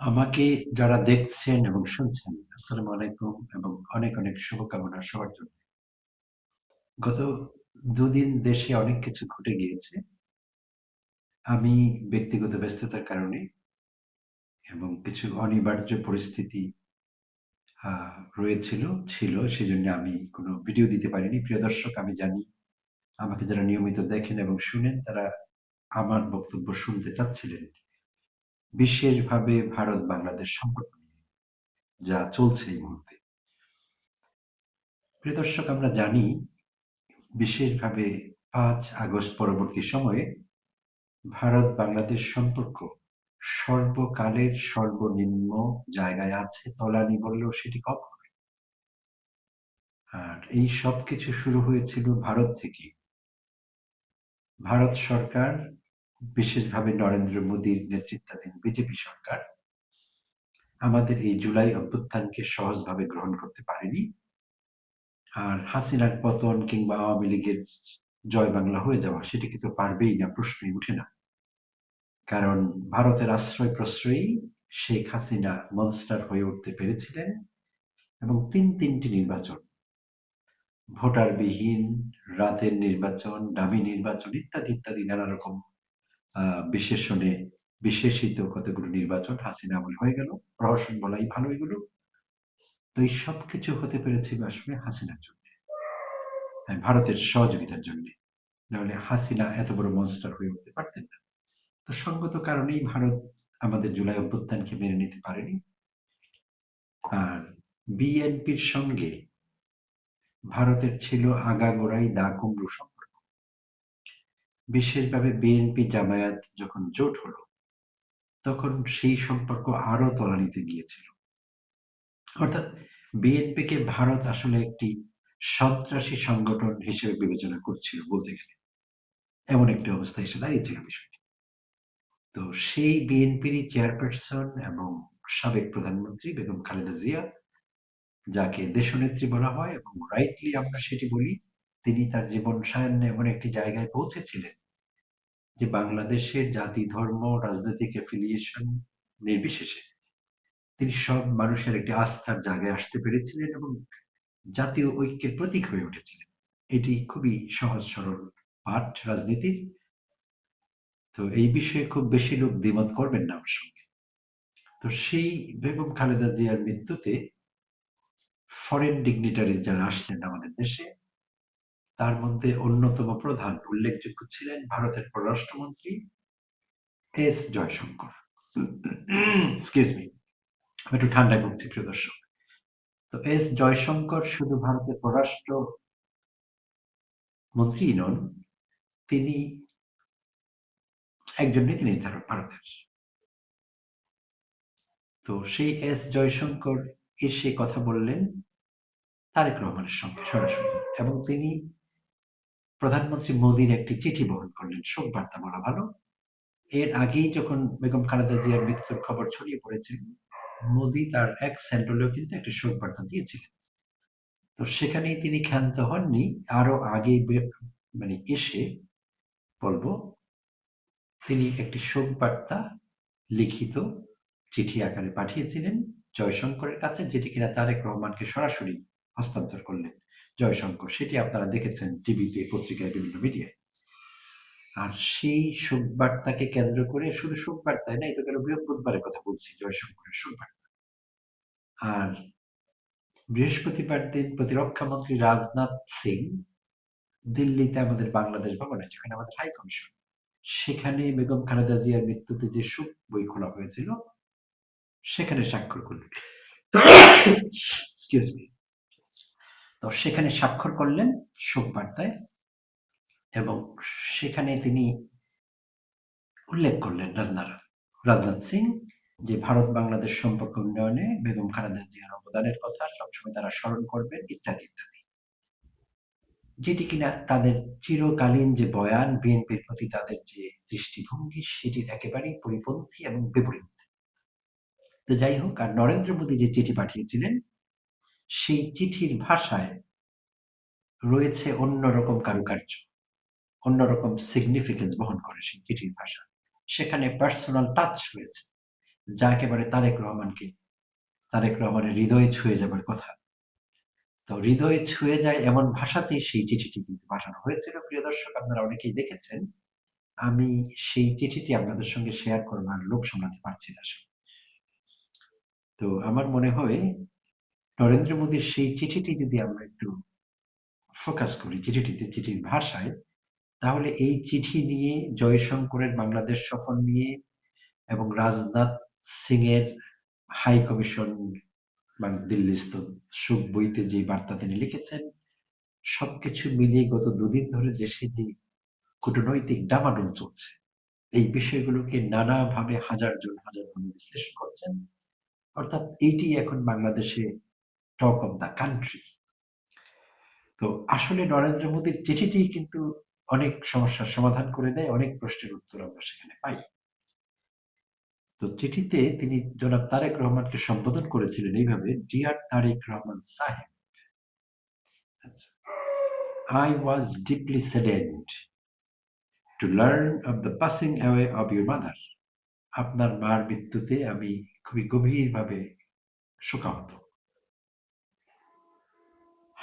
আমাকে যারা দেখছেন এবং শুনছেন, আসসালামু আলাইকুম এবং অনেক, অনেক শুভকামনা সবার জন্য। গত দুদিন দেশে অনেক কিছু ঘটে গিয়েছে। আমি ব্যক্তিগত ব্যস্ততার কারণে এবং কিছু অনিবার্য পরিস্থিতি রয়েছিল, ছিল। সেজন্য আমি কোনো ভিডিও দিতে পারিনি। প্রিয় দর্শক আমি জানি আমাকে যারা নিয়মিত দেখেন এবং শুনেন তারা আমার বক্তব্য শুনতে চাচ্ছিলেন। বিশেষভাবে ভারত-বাংলাদেশ সম্পর্ক নিয়ে যা চলছে এই মুহূর্তে। দর্শক, আমরা জানি বিশেষভাবে পাঁচ আগস্ট পরবর্তী সময়ে ভারত-বাংলাদেশ সম্পর্ক সর্বকালের সর্বনিম্ন জায়গায় আছে। তলানি বললেও সেটি কম। আর এই সবকিছু শুরু হয়েছিল ভারত থেকে ভারত সরকার বিশেষভাবে নরেন্দ্র মোদীর নেতৃত্বাধীন বিজেপি সরকার আমাদের এই জুলাই অভ্যুত্থানকে সহজভাবে গ্রহণ করতে পারেনি। আর হাসিনার পতন কিংবা আওয়ামী লীগের জয় বাংলা হয়ে যাওয়া সেটি তো পারবেই না, প্রশ্নই উঠে না। কারণ ভারতের আশ্রয়-প্রশ্রয়েই শেখ হাসিনা মনস্টার হয়ে উঠতে পেরেছিলেন এবং তিন তিনটি নির্বাচন ভোটারবিহীন, রাতের নির্বাচন, ডামি নির্বাচন ইত্যাদি, ইত্যাদি নানা রকম বিশেষণে বিশেষিত কতগুলো নির্বাচন হাসিনা আমলে হয়ে গেল। প্রহসন বলাই ভালো এগুলো। তো এই সবকিছু হতে পেরেছিল আসলে হাসিনার জন্যে। ভারতের সহযোগিতার জন্য নাহলে হাসিনা এত বড় মনস্টার হয়ে উঠতে পারতেন না। তো সঙ্গত কারণেই ভারত আমাদের জুলাই অভ্যুত্থানকে মেনে নিতে পারেনি। আর বিএনপির সঙ্গে ভারতের ছিল আগাগোড়াই দা কুমড়ো সম্পর্ক। বিশেষভাবে বিএনপি জামায়াত যখন জোট হলো, তখন সেই সম্পর্ক আরও তলানিতে গিয়েছিল। অর্থাৎ বিএনপিকে ভারত আসলে একটি সন্ত্রাসী সংগঠন হিসেবে বিবেচনা করছিল বলতে গেলে। এমন একটি অবস্থা এসে দাঁড়িয়েছিল বিষয়টি। তো সেই বিএনপিরই চেয়ারপারসন এবং সাবেক প্রধানমন্ত্রী বেগম খালেদা জিয়া যাকে দেশনেত্রী বলা হয় এবং রাইটলি আমরা সেটি বলি, তিনি তার জীবন সায়ান্নে এমন একটি জায়গায় পৌঁছেছিলেন যে বাংলাদেশের জাতি, ধর্ম, রাজনৈতিক অ্যাফিলিয়েশন নির্বিশেষে তিনি সব মানুষের একটি আস্থার জায়গায় আসতে পেরেছিলেন এবং জাতীয় ঐক্যের প্রতীক হয়ে উঠেছিলেন। এটি খুবই সহজ সরল পাঠ রাজনীতির। তো এই বিষয়ে খুব বেশি লোক দ্বিমত করবেন না আমার সঙ্গে। তো সেই বেগম খালেদা জিয়ার মৃত্যুতে ফরেন ডিগনিটারিজ যারা আসলেন আমাদের দেশে, তার মধ্যে অন্যতম প্রধান উল্লেখযোগ্য ছিলেন ভারতের পররাষ্ট্রমন্ত্রী এস জয়শঙ্কর। একটু ঠান্ডায় ভুগছি প্রিয় দর্শক। তো এস জয়শঙ্কর শুধু ভারতের পররাষ্ট্র মন্ত্রীই নন, তিনি একজন নীতি নির্ধারক ভারতের। তো সেই এস জয়শঙ্কর এসে কথা বললেন তারেক রহমানের সঙ্গে সরাসরি এবং তিনি প্রধানমন্ত্রী মোদীর একটি চিঠি বহন করলেন শোক বার্তা বলা ভালো। এর আগেই যখন বেগম খালেদা জিয়ার মৃত্যুর খবর ছড়িয়ে পড়েছিল, মোদী তার এক হ্যান্ডেলেও কিন্তু একটি শোক বার্তা দিয়েছিলেন। তো সেখানেই তিনি ক্ষান্ত হননি। আরও আগে মানে এসে বলব, তিনি একটি শোক বার্তা লিখিত চিঠি আকারে পাঠিয়েছিলেন জয়শঙ্করের কাছে যেটি কিনা তারেক রহমানকে সরাসরি হস্তান্তর করলেন জয়শঙ্কর। সেটি আপনারা দেখেছেন টিভিতে, পত্রিকায়, বিভিন্ন মিডিয়ায়। আর সেই শোক বার্তাকে কেন্দ্র করে শুধু শোক বার্তায় না, এই তো গেল বৃহস্পতিবারের কথা বলছি জয়শঙ্করের শোক বার্তা। আর বৃহস্পতিবার দিন প্রতিরক্ষা মন্ত্রী রাজনাথ সিং দিল্লিতে আমাদের বাংলাদেশ ভবনে যেখানে আমাদের হাই কমিশন সেখানে বেগম খালেদা জিয়ার মৃত্যুতে যে শোক বই খোলা হয়েছিল সেখানে স্বাক্ষর করলেন এক্সকিউজ মি তো সেখানে স্বাক্ষর করলেন শোক বার্তায় এবং সেখানে তিনি উল্লেখ করলেন রাজনাথ রাজনাথ সিং, যে ভারত বাংলাদেশ সম্পর্ক উন্নয়নে বেগম খালেদা জিয়ার অবদানের কথা সবসময় তারা স্মরণ করবেন, ইত্যাদি ইত্যাদি। যেটি কিনা তাদের চিরকালীন যে বয়ান, বিএনপির প্রতি তাদের যে দৃষ্টিভঙ্গি, সেটির একেবারেই পরিপন্থী এবং বিপরীত। তো যাই হোক, আর নরেন্দ্র মোদী যে চিঠি পাঠিয়েছিলেন সেই চিঠির ভাষায় রয়েছে অন্যরকম কারুকার্য অন্যরকম সিগনিফিকেন্স বহন করে সেই চিঠির ভাষা সেখানে পার্সোনাল টাচ রয়েছে, যা একেবারে তারেক রহমানকে, তারেক রহমানের হৃদয়ে ছুঁয়ে যাবার কথা। তো হৃদয়ে ছুঁয়ে যায় এমন ভাষাতেই সেই চিঠিটি কিন্তু পাঠানো হয়েছিল। প্রিয় দর্শক, আপনারা অনেকেই দেখেছেন। আমি সেই চিঠিটি আপনাদের সঙ্গে শেয়ার করবার লোক সামলাতে পারছি না তো আমার মনে হয় নরেন্দ্র মোদীর সেই চিঠিটি যদি আমরা একটু ফোকাস করি চিঠিটিতে, চিঠির ভাষায়, তাহলে এই চিঠি নিয়ে জয়শঙ্করের বাংলাদেশ সফর নিয়ে এবং রাজনাথ সিং এর হাই কমিশন বা দিল্লিস্থ সুখ বইতে যে বার্তা তিনি লিখেছেন, সবকিছু মিলিয়ে গত দুদিন ধরে দেশে যে কূটনৈতিক ডামাডোল চলছে, এই বিষয়গুলোকে নানাভাবে হাজার জন হাজার ভাবে বিশ্লেষণ করছেন। অর্থাৎ এইটি এখন বাংলাদেশে টক অফ দ্য কান্ট্রি। তো আসলে নরেন্দ্র মোদীর চিঠিটি কিন্তু অনেক সমস্যার সমাধান করে দেয়, অনেক প্রশ্নের উত্তর আমরা সেখানে পাই। তো চিঠিতে তিনি জনাব তারেক রহমানকে সম্বোধন করেছিলেন এইভাবে, "ডিয়ার তারেক রহমান সাহেব"। "I was deeply saddened to learn of the passing away of your mother" আপনার মার মৃত্যুতে আমি খুবই গভীরভাবে শোকাহত।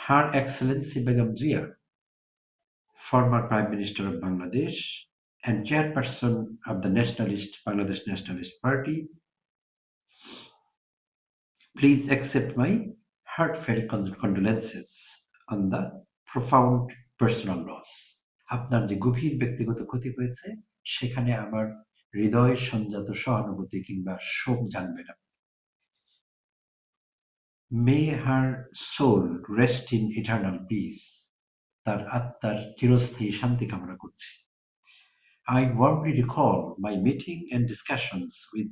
Her Excellency Begum Zia, former Prime Minister of Bangladesh and chairperson of the Nationalist Bangladesh Nationalist Party, please accept my heartfelt condolences on the profound personal loss. আপনার যে গভীর ব্যক্তিগত ক্ষতি হয়েছে সেখানে আমার হৃদয় সঞ্জাত সহানুভূতি কিংবা শোক জানবেন আপনি। May her soul rest in eternal peace তার আত্মার চিরস্থায়ী শান্তি কামনা করছি। I warmly recall my meeting and discussions with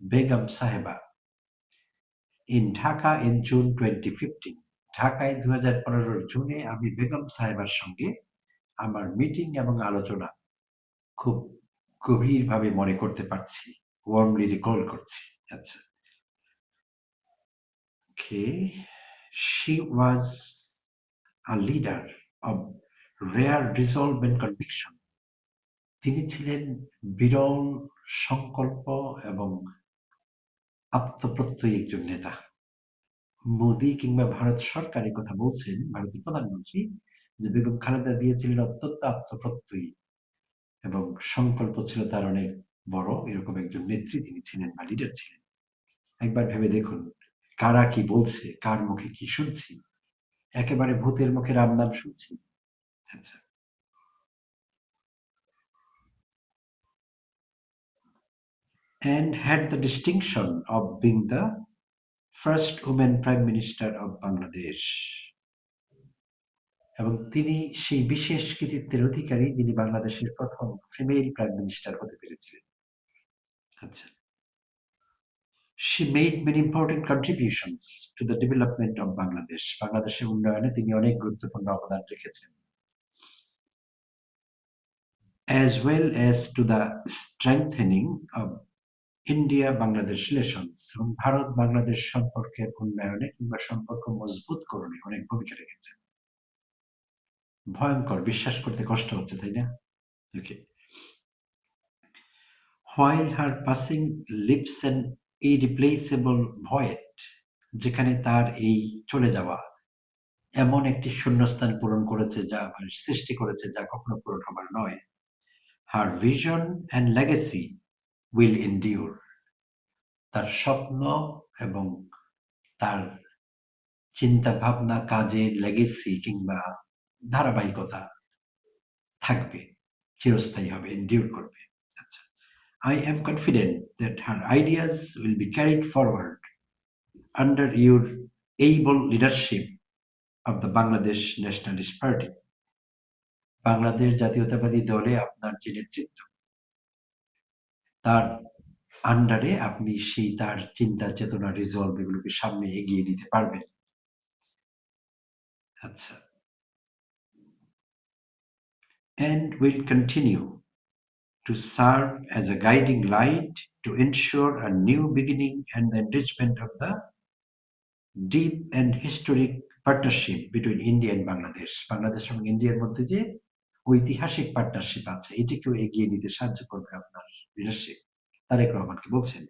Begum Sahiba in Dhaka in June 2015. ঢাকায় দু হাজার পনেরোর জুনে আমি বেগম সাহেবার সঙ্গে আমার মিটিং এবং আলোচনা খুব গভীরভাবে মনে করতে পারছি ওয়ার্মলি রিকল করছি। আচ্ছা। Okay, she was a leader of rare resolve and conviction. তিনি ছিলেন বিরল সংকল্প এবং আত্মপ্রত্যয়ী একজন নেতা। মোদী কিংবা ভারত সরকার এই কথা বলছেন ভারতের প্রধানমন্ত্রী যে বেগম খালেদা দিয়েছিলেন অত্যন্ত আত্মপ্রত্যয়ী এবং সংকল্প ছিল তার অনেক বড়। এরকম একজন নেত্রী তিনি ছিলেন বা লিডার ছিলেন। একবার ভেবে দেখুন কারা কি বলছে, কার মুখে কি শুনছি? একেবারে ভূতের মুখে রাম নাম শুনছি। আচ্ছা। And had the distinction of being the first woman prime minister of Bangladesh. এবং তিনি সেই বিশেষ কৃতিত্বের অধিকারী যিনি বাংলাদেশের প্রথম ফিমেল প্রাইম মিনিস্টার হতে পেরেছিলেন। আচ্ছা। She made many important contributions to the development of Bangladesh. বাংলাদেশের উন্নয়নে তিনি অনেক গুরুত্বপূর্ণ অবদান রেখেছেন as well as to the strengthening of India Bangladesh relations এবং ভারত বাংলাদেশ সম্পর্কের উন্নয়নে কিংবা সম্পর্ক মজবুত করণে অনেক ভূমিকা রেখেছেন ভয়ঙ্কর বিশ্বাস করতে কষ্ট হচ্ছে তাই না ওকে while her passing lips and irreplaceable void, যেখানে তার এই চলে যাওয়া এমন একটি শূন্যস্থান পূরণ করেছে, যা সৃষ্টি করেছে, যা কখনো পূরণ হবার নয়। Her vision and legacy will endure তার স্বপ্ন এবং তার চিন্তা ভাবনা কাজের লেগেসি কিংবা ধারাবাহিকতা থাকবে, চিরস্থায়ী হবে এন্ডিওর করবে। আচ্ছা। I am confident that her ideas will be carried forward under your able leadership of the Bangladesh Nationalist Party. Bangladesh জাতীয়তাবাদী দলে আপনার যে নেতৃত্ব তার আন্ডারে আপনি সেই তার চিন্তা চেতনা রিজলভ এগুলোকে সামনে এগিয়ে নিতে পারবেন আচ্ছা and will continue to serve as a guiding light to ensure a new beginning and the enrichment of the deep and historic partnership between India and Bangladesh. Bangladesh এবং ইন্ডিয়ার মধ্যে যে ঐতিহাসিক পার্টনারশিপ আছে এটিকেও এগিয়ে নিতে সাহায্য করবে আপনার লিডারশিপ তারেক রহমানকে বলছেন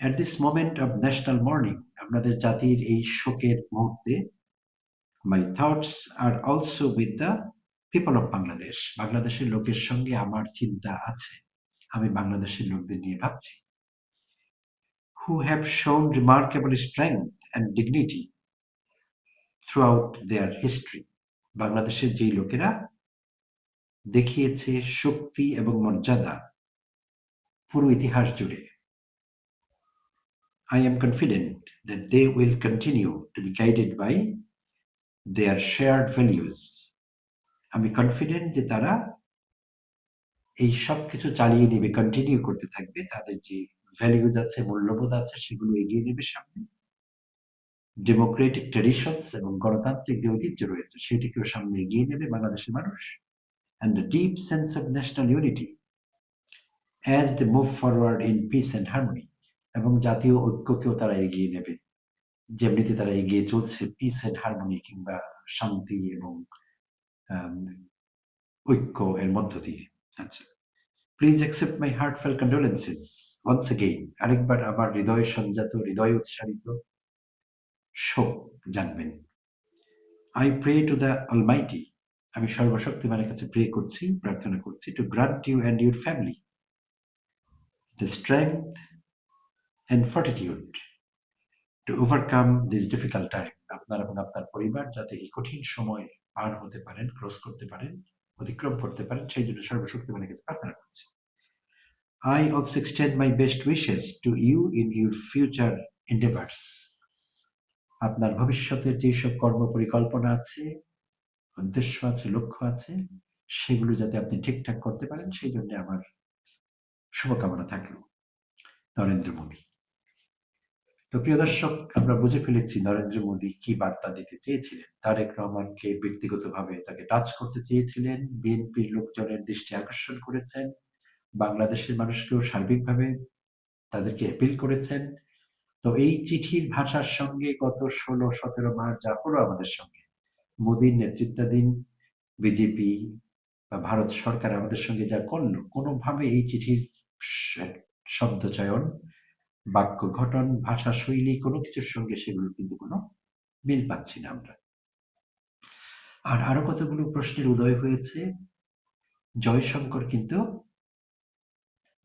At this moment of national mourning, আপনাদের জাতির এই শোকের মুহূর্তে my thoughts are also with the people of Bangladesh বাংলাদেশের লোকের সঙ্গে আমার চিন্তা আছে। আমি বাংলাদেশের লোকদের নিয়ে ভাবছি। Who have shown remarkable strength and dignity throughout their history বাংলাদেশের যেই লোকেরা দেখিয়েছে শক্তি এবং মর্যাদা পুরো ইতিহাস জুড়ে। I am confident that they will continue to be guided by they are shared values আমি কনফিডেন্ট যে তারা এই সব কিছু চালিয়ে নেবে কন্টিনিউ করতে থাকবে। তাদের যে ভ্যালিউজ আছে, মূল্যবোধ আছে, সেগুলো এগিয়ে নেবে সামনে। ডেমোক্রেটিক ট্রেডিশনস এবং গণতান্ত্রিক যে ঐতিহ্য রয়েছে, সেটিকেও সামনে এগিয়ে নেবে বাংলাদেশের মানুষ। And the deep sense of national unity as they move forward in peace and harmony এবং জাতীয় ঐক্যকেও তারা এগিয়ে নেবে। যেমনিতে তারা এগিয়ে চলছে পিস অ্যান্ড হারমোনি কিংবা শান্তি এবং ঐক্য এর মধ্য দিয়ে আচ্ছা please accept my heartfelt condolences once again আরেকবার আমার হৃদয় সঞ্জাত হৃদয় উৎসারিত শোক জানবেন I pray to the almighty আমি সর্বশক্তিমানের কাছে প্রে করছি, প্রার্থনা করছি to grant you and your family the strength and fortitude to overcome this difficult time আপনার এবং আপনার পরিবার যাতে এই কঠিন সময় পার হতে পারেন ক্রস করতে পারেন, অতিক্রম করতে পারেন, সেই জন্য সর্বশক্তিমানের কাছে প্রার্থনা করছি। I also extend my best wishes to you in your future endeavors. আপনার ভবিষ্যতের যেসব কর্ম পরিকল্পনা আছে, উদ্দেশ্য আছে, লক্ষ্য আছে, সেগুলো যাতে আপনি ঠিকঠাক করতে পারেন, সেই জন্য আমার শুভকামনা থাকল। নরেন্দ্র মোদী। তো প্রিয় দর্শক, আমরা বুঝে ফেলেছি নরেন্দ্র মোদী কি বার্তা দিতে চেয়েছিলেন। তারেক রহমানকে ব্যক্তিগতভাবে তাকে টাচ করতে চেয়েছিলেন, বিএনপির লোকজনের দৃষ্টি আকর্ষণ করেছেন, বাংলাদেশের মানুষকেও সার্বিকভাবে তাদেরকে অ্যাপিল করেছেন। তো এই চিঠির ভাষার সঙ্গে গত ষোলো, সতেরো মাস যা হলো আমাদের সঙ্গে, মোদীর নেতৃত্বাধীন বিজেপি বা ভারত সরকার আমাদের সঙ্গে যা করল, কোনোভাবে এই চিঠির শব্দ চয়ন বাক্য, ঘটন, ভাষা, শৈলী, কোনো কিছুর সঙ্গে সেগুলো কিন্তু কোনো মিল পাচ্ছি না আমরা। আর আরও কতগুলো প্রশ্নের উদয় হয়েছে? জয়শঙ্কর কিন্তু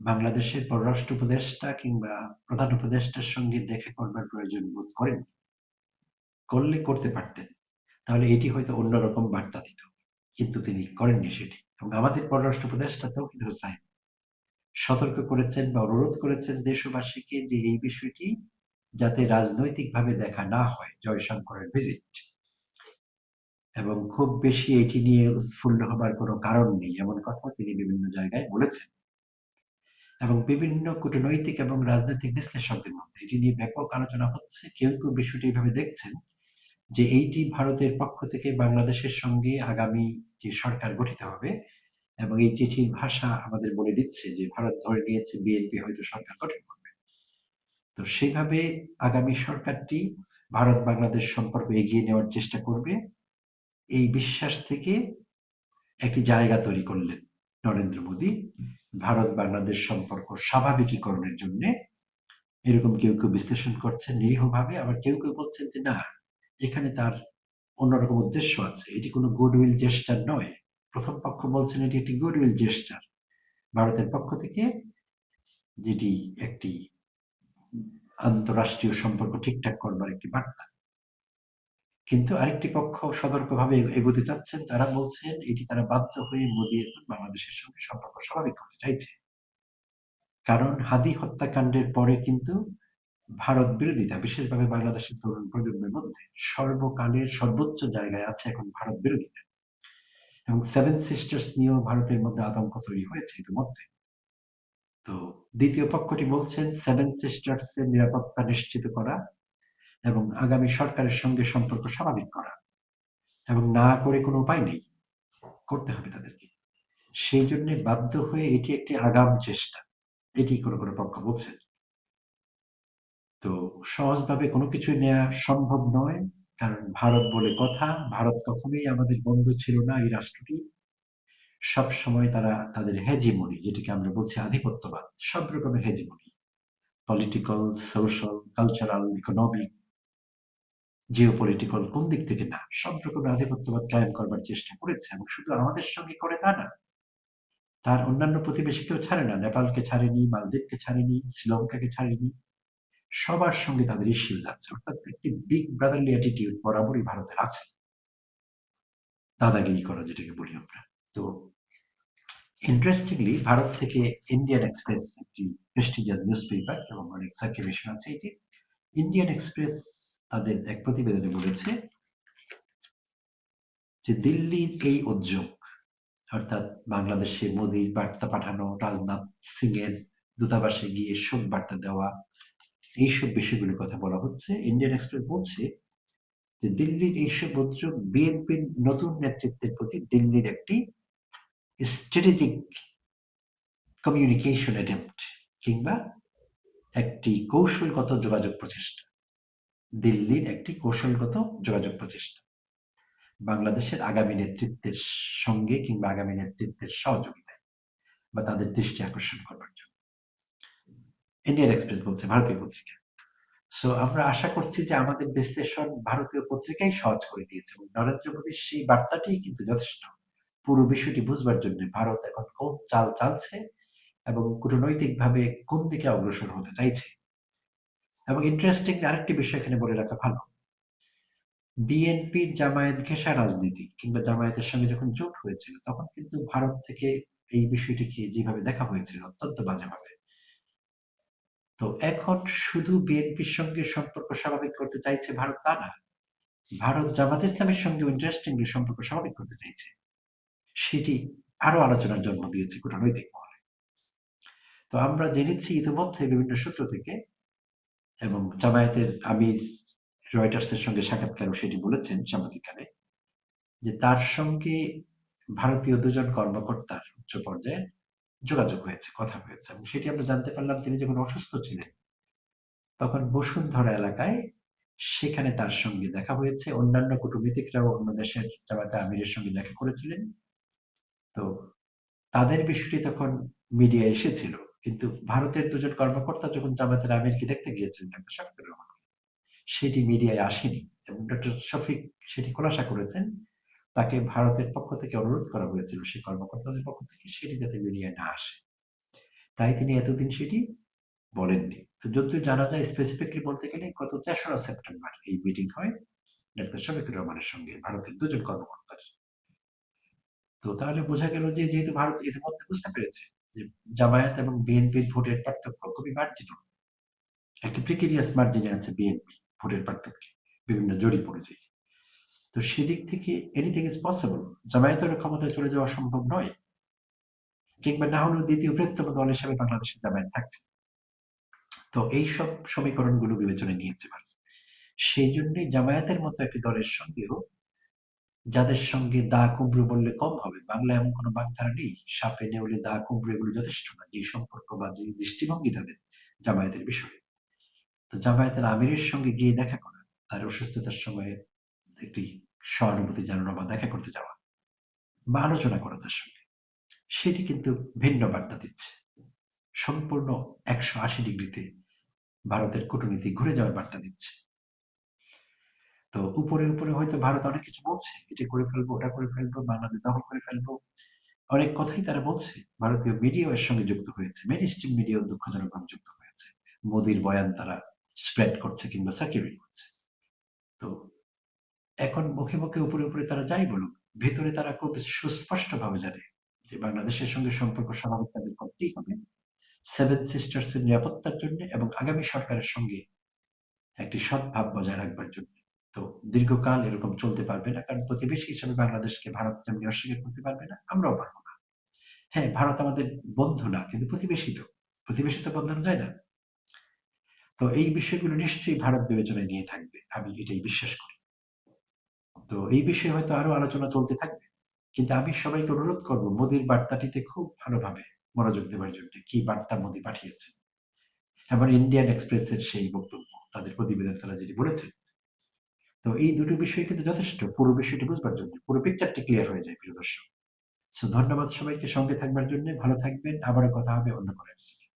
বাংলাদেশের পররাষ্ট্র উপদেষ্টা কিংবা প্রধান উপদেষ্টার সঙ্গে দেখা করবার প্রয়োজন বোধ করেন। করলে করতে পারতেন। তাহলে এটি হয়তো অন্যরকম বার্তা দিত। কিন্তু তিনি করেননি সেটি। এবং আমাদের পররাষ্ট্র উপদেষ্টাতেও কিন্তু সাইন সতর্ক করেছেন বা অনুরোধ করেছেন দেশবাসীকে যে এই বিষয়টি যাতে রাজনৈতিকভাবে দেখা না হয় জয়শঙ্করের ভিজিট এবং খুব বেশি এটি নিয়ে উৎফুল্ল হবার কোনো কারণ নেই, এমন কথা তিনি বিভিন্ন জায়গায় বলেছেন। এবং বিভিন্ন কূটনৈতিক এবং রাজনৈতিক বিশ্লেষকদের মধ্যে এটি নিয়ে ব্যাপক আলোচনা হচ্ছে। কেউ কেউ বিষয়টি এইভাবে দেখছেন যে এইটি ভারতের পক্ষ থেকে বাংলাদেশের সঙ্গে আগামী যে সরকার গঠিত হবে এবং এই চিঠির ভাষা আমাদের বলে দিচ্ছে যে, ভারত ধরে নিয়েছে বিএনপি হয়তো সরকার গঠন করবে। তো সেভাবে আগামী সরকারটি ভারত বাংলাদেশ সম্পর্ক এগিয়ে নেওয়ার চেষ্টা করবে। এই বিশ্বাস থেকে একটি জায়গা তৈরি করলেন নরেন্দ্র মোদী। ভারত বাংলাদেশ সম্পর্ক স্বাভাবিকীকরণের জন্য এরকম কেউ কেউ বিশ্লেষণ করছেন নিরীহভাবে। আবার কেউ কেউ বলছেন যে, না, এখানে তার অন্যরকম উদ্দেশ্য আছে। এটি কোনো গুডউইল জেস্টার নয়। প্রথম পক্ষ বলছেন এটি একটি গুডউইল জেস্টার ভারতের পক্ষ থেকে যেটি একটি আন্তরাষ্ট্রীয় সম্পর্ক ঠিকঠাক করবার একটি বার্তা। কিন্তু আরেকটি পক্ষ সতর্কভাবে এগোতে চাচ্ছেন, তারা বলছেন এটি তারা বাধ্য হয়ে মোদী এখন বাংলাদেশের সঙ্গে সম্পর্ক স্বাভাবিক করতে চাইছে। কারণ হাদি হত্যাকাণ্ডের পরে কিন্তু ভারত বিরোধিতা বিশেষভাবে বাংলাদেশের তরুণ প্রজন্মের মধ্যে সর্বকালের সর্বোচ্চ জায়গায় আছে এখন ভারত বিরোধিতা এবং সেভেন সিস্টার্স নিয়েও ভারতের মধ্যে আতঙ্ক তৈরি হয়েছে ইতিমধ্যে। তো দ্বিতীয় পক্ষটি বলছেন সেভেন সিস্টার্স এর নিরাপত্তা নিশ্চিত করা এবং আগামী সরকারের সঙ্গে সম্পর্ক স্বাভাবিক করা। এবং না করে কোনো উপায় নেই, করতে হবে তাদেরকে। সেই জন্য বাধ্য হয়ে এটি একটি আগাম চেষ্টা। এটি কোনো কোনো পক্ষ বলছেন। তো সহজভাবে কোনো কিছু নেওয়া সম্ভব নয়। কারণ ভারত বলে কথা ভারত কখনোই আমাদের বন্ধু ছিল না এই রাষ্ট্রটি সব সময় তারা তাদের হেজিমনি যেটাকে আমরা বলছি আধিপত্যবাদ সব রকমের hegemony political, social, cultural, economic, geopolitical কোন দিক থেকে না, সব রকমের আধিপত্যবাদ কায়েম করবার চেষ্টা করেছে এবং শুধু আমাদের সঙ্গে করে তা না। তার অন্যান্য প্রতিবেশীকেও ছাড়ে না। নেপালকে ছাড়েনি, মালদ্বীপকে ছাড়েনি, শ্রীলঙ্কাকে ছাড়েনি। সবার সঙ্গে তাদের ইস্যুস যাচ্ছে অর্থাৎ একটি বিগ ব্রাদারলি অ্যাটিটিউড বরাবরই ভারতের আছে। দাদাগিরি করা যেটাকে বলি আমরা। তো ইন্টারেস্টিংলি ভারত থেকে ইন্ডিয়ান এক্সপ্রেস একটি প্রেস্টিজিয়াস নিউজ পেপার এবং অনেক সার্কুলেশন আছে এটি। ইন্ডিয়ান এক্সপ্রেস তাদের এক প্রতিবেদনে বলেছে যে দিল্লির এই উদ্যোগ অর্থাৎ বাংলাদেশে মোদির বার্তা পাঠানো, রাজনাথ সিং এর দূতাবাসে গিয়ে শোক বার্তা দেওয়া, এইসব বিষয়গুলোর কথা বলা হচ্ছে। ইন্ডিয়ান এক্সপ্রেস বলছে যে দিল্লির এইসব উদ্যোগ বিএনপির নতুন নেতৃত্বের প্রতি দিল্লির একটি স্ট্র্যাটেজিক কমিউনিকেশন অ্যাটেম্পট কিংবা একটি কৌশলগত যোগাযোগ প্রচেষ্টা। দিল্লির একটি কৌশলগত যোগাযোগ প্রচেষ্টা। বাংলাদেশের আগামী নেতৃত্বের সঙ্গে কিংবা আগামী নেতৃত্বের সহযোগিতায় বা তাদের দৃষ্টি আকর্ষণ করবার জন্য। ইন্ডিয়ান এক্সপ্রেস বলছে, ভারতীয় পত্রিকা। সো আমরা আশা করছি যে আমাদের বিশ্লেষণ ভারতীয় পত্রিকাই সহজ করে দিয়েছে এবং নরেন্দ্র মোদীর সেই বার্তাটি কিন্তু যথেষ্ট। পুরো বিষয়টি বুঝবার জন্য ভারত এখন কোন চাল চালছে এবং কূটনৈতিকভাবে কোন দিকে অগ্রসর হতে চাইছে। এবং ইন্টারেস্টিং আরেকটি বিষয় এখানে বলে রাখা ভালো। বিএনপির জামায়াত ঘেঁষা রাজনীতি কিংবা জামায়াতের সঙ্গে যখন জোট হয়েছিল, তখন কিন্তু ভারত থেকে এই বিষয়টিকে যেভাবে দেখা হয়েছিল, অত্যন্ত বাজেভাবে। তো এখন শুধু বিএনপির সঙ্গে সম্পর্ক স্বাভাবিক করতে চাইছে ভারত তা না। ভারত জামাত ইসলামের সঙ্গে ইন্টারেস্টিংলি সম্পর্ক স্বাভাবিক করতে চাইছে। সেটি আরও আলোচনার জন্ম দিয়েছে কূটনৈতিক মহলে। তো আমরা জেনেছি ইতিমধ্যে বিভিন্ন সূত্র থেকে এবং জামায়াতের আমির রয়টার্সের সঙ্গে সাক্ষাৎকারেও সেটি বলেছেন সাংবাদিককালে যে তার সঙ্গে ভারতীয় দুজন কর্মকর্তার উচ্চ পর্যায়ে যোগাযোগ হয়েছে, কথা হয়েছে এবং সেটি আমরা জানতে পারলাম তিনি যখন অসুস্থ ছিলেন তখন বসুন্ধরা এলাকায় সেখানে তার সঙ্গে দেখা হয়েছে। অন্যান্য কূটনীতিকরাও অন্য দেশের জামায়াতে আমিরের সঙ্গে দেখা করেছিলেন। তো তাদের বিষয়টি তখন মিডিয়ায় এসেছিল। কিন্তু ভারতের দুজন কর্মকর্তা যখন জামায়াতের আমিরকে দেখতে গিয়েছিলেন ডক্টর শফিকুর রহমান সেটি মিডিয়ায় আসেনি এবং ডক্টর শফিক সেটি খোলাসা করেছেন। তাকে ভারতের পক্ষ থেকে অনুরোধ করা হয়েছিল সেই কর্মকর্তাদের পক্ষ থেকে সেটি যাতে মিডিয়ায় না আসে। তাই তিনি এতদিন সেটি বলেননি। তো জানা যায় স্পেসিফিকলি বলতে গেলে গত ৩রা সেপ্টেম্বর এই মিটিং হয় ডক্টর শফিকুর রহমানের সঙ্গে ভারতের দুজন কর্মকর্তার। তো তাহলে বোঝা গেল যে যেহেতু ভারত ইতিমধ্যে বুঝতে পেরেছে যে জামায়াত এবং বিএনপির ভোটের পার্থক্য খুবই মার্জিনাল। একটি প্রিকেরিয়াস মার্জিনে আছে বিএনপি ভোটের পার্থক্যে, বিভিন্ন জরিপ অনুযায়ী। তো সেদিক থেকে এনিথিং ইজ পসিবল। জামায়াতের ক্ষমতায় চলে যাওয়া সম্ভব নয়। কিংবা না হলেও দ্বিতীয় বৃহত্তম দল হিসেবে বাংলাদেশের জামায়াত থাকছে। তো এই এইসব সমীকরণগুলো বিবেচনায় নিয়েছে ভারত। সেই জন্যই জামায়াতের মতো একটি দলের সঙ্গেও যাদের সঙ্গে দা কুমড়ো বললে কম হবে। বাংলায় এমন কোনো বাগধারা নেই। সাপে নেউলে দা কুমড়ো এগুলো যথেষ্ট না। যে সম্পর্ক বা যে দৃষ্টিভঙ্গি তাদের জামায়াতের বিষয়ে। তো জামায়াতের আমিরের সঙ্গে গিয়ে দেখা করা, তার অসুস্থতার সময়ে একটি সহানুভূতি জানানো বা দেখা করতে যাওয়া বা আলোচনা করা তার সঙ্গে। সেটি কিন্তু ভিন্ন বার্তা দিচ্ছে। সম্পূর্ণ ১৮০ ডিগ্রিতে ভারতের কূটনীতি ঘুরে যাওয়ার বার্তা দিচ্ছে। তো উপরে, উপরে হয়তো ভারত অনেক কিছু বলছে। এটি করে ফেলব, ওটা করে ফেলব, বাংলাদেশ দখল করে ফেলব। অনেক কথাই তারা বলছে। ভারতীয় মিডিয়াও এর সঙ্গে যুক্ত হয়েছে। মেইনস্ট্রিম মিডিয়াও দুঃখজনকভাবে যুক্ত হয়েছে। মোদির বয়ান তারা স্প্রেড করছে কিংবা সার্কুলেট করছে। তো এখন মুখে, মুখে উপরে, উপরে তারা যাই বলুক, ভেতরে তারা খুব সুস্পষ্টভাবে জানে যে বাংলাদেশের সঙ্গে সম্পর্ক স্বাভাবিক তাদের করতেই হবে। সেভেন সিস্টার্স এর নিরাপত্তার জন্য এবং আগামী সরকারের সঙ্গে একটি সদ্ভাব বজায় রাখবার জন্য। তো দীর্ঘকাল এরকম চলতে পারবে না। কারণ প্রতিবেশী হিসেবে বাংলাদেশকে ভারত যেমনি অস্বীকার করতে পারবে না, আমরাও পারব না। হ্যাঁ, ভারত আমাদের বন্ধু না, কিন্তু প্রতিবেশী তো। প্রতিবেশী তো বন্ধন যায় না। তো এই বিষয়গুলো নিশ্চয়ই ভারত বিবেচনায় নিয়ে থাকবে। আমি এটাই বিশ্বাস করি। তো এই বিষয়ে হয়তো আরও আলোচনা চলতে থাকবে। কিন্তু আমি সবাইকে অনুরোধ করব মোদির বার্তাটিতে খুব ভালোভাবে মনোযোগ দেবার জন্য। কি বার্তা মোদি পাঠিয়েছেন। এবং ইন্ডিয়ান এক্সপ্রেস এর সেই বক্তব্য, তাদের প্রতিবেদন তারা যেটি বলেছেন। তো এই দুটো বিষয় কিন্তু যথেষ্ট পুরো বিষয়টি বুঝবার জন্য। পুরো পিকচারটি ক্লিয়ার হয়ে যায় প্রিয় দর্শক। সো ধন্যবাদ সবাইকে সঙ্গে থাকবার জন্য। ভালো থাকবেন। আবারও কথা হবে অন্য কোনো এপিসোডে।